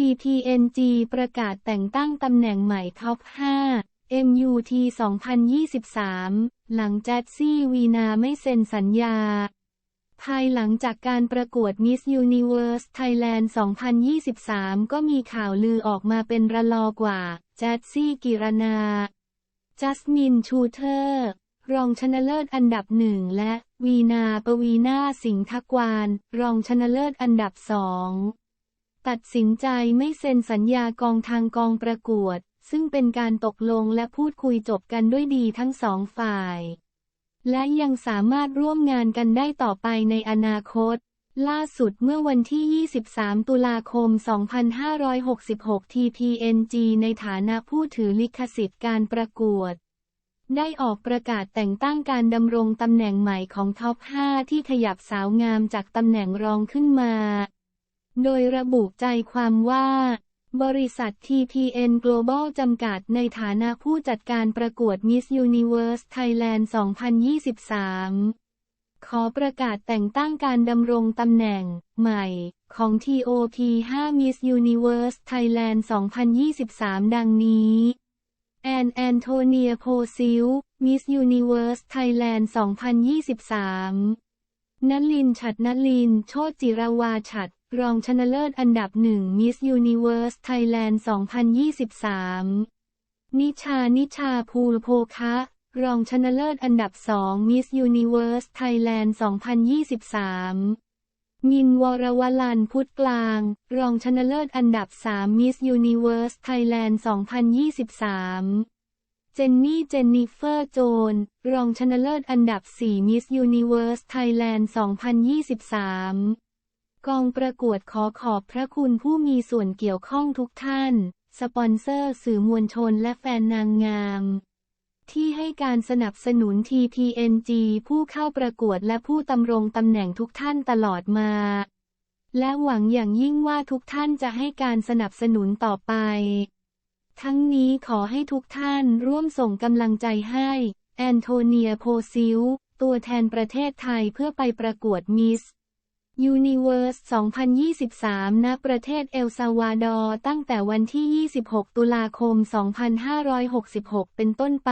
TTNG ประกาศแต่งตั้งตำแหน่งใหม่ท็อป 5 MUT 2023 หลังแจดซี่วีนาไม่เซ็นสัญญา ภายหลังจากการประกวด Miss Universe Thailand 2023 ก็มีข่าวลือออกมาเป็นระลอกว่าแจดซี่กิรนาจัสมินชูเทอร์ รองชนะเลิศอันดับหนึ่งและ วีนาปวีนาสิงห์ทักวานรองชนะเลิศอันดับสอง ตัดสินใจไม่เซ็นสัญญากองทางกองประกวด ซึ่งเป็นการตกลงและพูดคุยจบกันด้วยดีทั้งสองฝ่าย และยังสามารถร่วมงานกันได้ต่อไปในอนาคต ล่าสุดเมื่อวันที่ 23 ตุลาคม 2566 TPNG ในฐานะผู้ถือลิขสิทธิ์การประกวดได้ออกประกาศแต่งตั้งการดำรงตำแหน่งใหม่ของท็อป 5 ที่ขยับสาวงามจากตำแหน่งรองขึ้นมา โดยระบุใจความว่า บริษัท TPN Global จำกัดในฐานะผู้จัดการประกวด Miss Universe Thailand 2023 ขอประกาศแต่งตั้งการดำรงตำแหน่งใหม่ของ TOP 5 Miss Universe Thailand 2023 ดังนี้แอนแอนโทเนียโพซิล Miss Universe Thailand 2023 นลินฉัดนลิน โชติจิราวาฉัด รองชนะเลิศอันดับหนึ่งมิสยูนิเวอร์สไทยแลนด์ 2023 นิชา นิชาภูลโพคะ รองชนะเลิศอันดับสองมิสยูนิเวอร์สไทยแลนด์ 2023 มินวรวลันพุทธกลาง รองชนะเลิศอันดับสามมิสยูนิเวอร์สไทยแลนด์ 2023จนนี่ เจนนิเฟอร์ โจน รองชนะเลิศอันดับสี่มิสยูนิเวอร์สไทยแลนด์ 2023 กองประกวดขอขอบพระคุณผู้มีส่วนเกี่ยวข้องทุกท่าน สปอนเซอร์สื่อมวลชนและแฟนนางงาม ที่ให้การสนับสนุน TPNG ผู้เข้าประกวดและผู้ตำรงตำแหน่งทุกท่านตลอดมา และหวังอย่างยิ่งว่าทุกท่านจะให้การสนับสนุนต่อไป ทั้งนี้ขอให้ทุกท่านร่วมส่งกำลังใจให้ แอนโทเนียโพซิลตัวแทนประเทศไทยเพื่อไปประกวดมิส Universe 2023 ณ ประเทศเอลซาวาดอร์ตั้งแต่วันที่ 26 ตุลาคม 2566 เป็นต้นไป